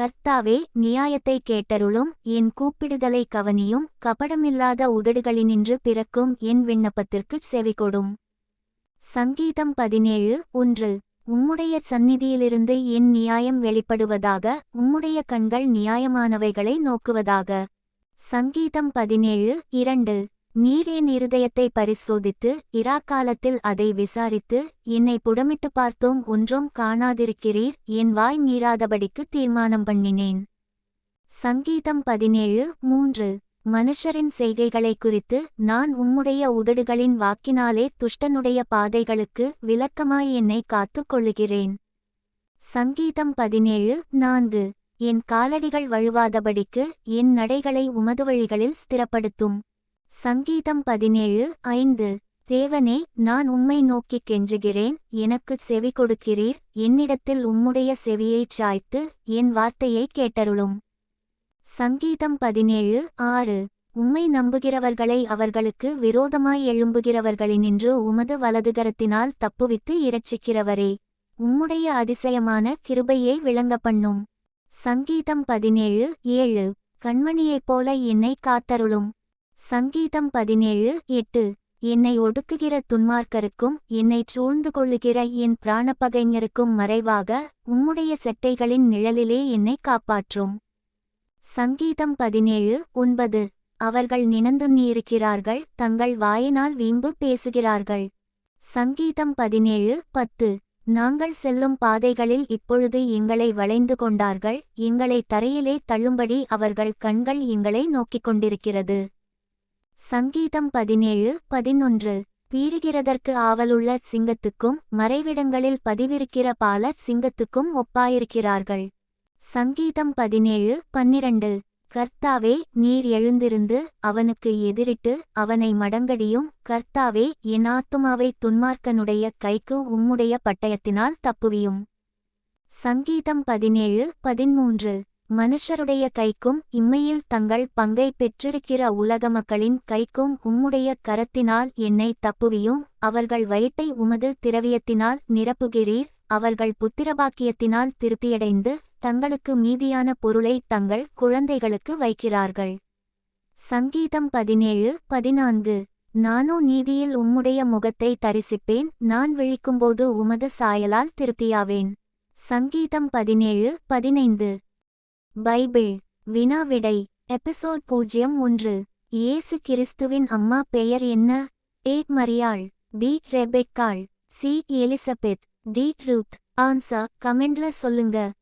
கர்த்தாவே நியாயத்தை கேட்டருளும் என் கூப்பிடுதலை கவனியும் கபடமில்லாத உதடுகளினின்று பிறக்கும் என் விண்ணப்பத்திற்குச் செவிகொடும். சங்கீதம் பதினேழு ஒன்று. உம்முடைய சந்நிதியிலிருந்து என் நியாயம் வெளிப்படுவதாக உம்முடைய கண்கள் நியாயமானவைகளை நோக்குவதாக. சங்கீதம் பதினேழு இரண்டு. நீரேன் இருதயத்தை பரிசோதித்து இராக்காலத்தில் அதை விசாரித்து என்னை புடமிட்டு பார்த்தோம் ஒன்றும் காணாதிருக்கிறீர் என் வாய் நீராதபடிக்கு தீர்மானம் பண்ணினேன். சங்கீதம் பதினேழு மூன்று. மனுஷரின் செய்கைகளை குறித்து நான் உம்முடைய உதடுகளின் வாக்கினாலே துஷ்டனுடைய பாதைகளுக்கு விளக்கமாய் என்னை காத்துக் கொள்ளுகிறேன். சங்கீதம் பதினேழு நான்கு. என் காலடிகள் வழுவாதபடிக்கு என் நடைகளை உமது வழிகளில் ஸ்திரப்படுத்தும். சங்கீதம் பதினேழு ஐந்து. தேவனே நான் உம்மை நோக்கிக் கெஞ்சுகிறேன். எனக்குச் செவி கொடுக்கிறீர். என்னிடத்தில் உம்முடைய செவியைச் சாய்த்து என் வார்த்தையை கேட்டருளும். சங்கீதம் பதினேழு ஆறு. உம்மை நம்புகிறவர்களை அவர்களுக்கு விரோதமாய் எழும்புகிறவர்களினின்று உமது வலதுகரத்தினால் தப்புவித்து இரட்சிக்கிறவரே. உம்முடைய அதிசயமான கிருபையை விளங்க பண்ணும் சங்கீதம் பதினேழு ஏழு. கண்மணியைப் போல என்னை காத்தருளும். சங்கீதம் பதினேழு எட்டு. என்னை ஒடுக்குகிற துன்மார்க்கருக்கும் என்னைச் சூழ்ந்து கொள்ளுகிற என் பிராணப்பகைஞருக்கும் மறைவாக உம்முடைய செட்டைகளின் நிழலிலே என்னை காப்பாற்றும். சங்கீதம் பதினேழு ஒன்பது. அவர்கள் நினந்து நீருக்கிறார்கள் தங்கள் வாயினால் வீம்பு பேசுகிறார்கள். சங்கீதம் பதினேழு பத்து. நாங்கள் செல்லும் பாதைகளில் இப்பொழுது எங்களை வளைந்து கொண்டார்கள் எங்களை தரையிலே தள்ளும்படி அவர்கள் கண்கள் எங்களை நோக்கிக் கொண்டிருக்கிறது. சங்கீதம் பதினேழு பதினொன்று. பீறுகிறதற்கு ஆவலுள்ள சிங்கத்துக்கும் மறைவிடங்களில் பதிவிருக்கிற பால சிங்கத்துக்கும் ஒப்பாயிருக்கிறார்கள். சங்கீதம் பதினேழு பன்னிரண்டு. கர்த்தாவே நீர் எழுந்திருந்து அவனுக்கு எதிரிட்டு அவனை மடங்கடியும் கர்த்தாவே என் ஆத்துமாவை துன்மார்க்கனுடைய கைக்கு உம்முடைய பட்டயத்தினால் தப்புவியும். சங்கீதம் பதினேழு பதிமூன்று. மனுஷருடைய கைக்கும் இம்மையில் தங்கள் பங்கை பெற்றிருக்கிற உலக மக்களின் கைக்கும் உம்முடைய கரத்தினால் என்னை தப்புவியும். அவர்கள் வயிட்டை உமது திரவியத்தினால் நிரப்புகிறீர். அவர்கள் புத்திரபாக்கியத்தினால் திருப்தியடைந்து தங்களுக்கு மீதியான பொருளை தங்கள் குழந்தைகளுக்கு வைக்கிறார்கள். சங்கீதம் பதினேழு பதினான்கு. நானோ நீதியில் உம்முடைய முகத்தை தரிசிப்பேன். நான் விழிக்கும்போது உமது சாயலால் திருப்தியாவேன். சங்கீதம் பதினேழு பதினைந்து. பைபிள் வினா விடை எபிசோட் பூஜ்ஜியம் ஒன்று. இயேசு கிறிஸ்துவின் அம்மா பெயர் என்ன? A. Mariyal B. Rebekkal C. Elizabeth D. Truth answer கமெண்ட்ல சொல்லுங்க.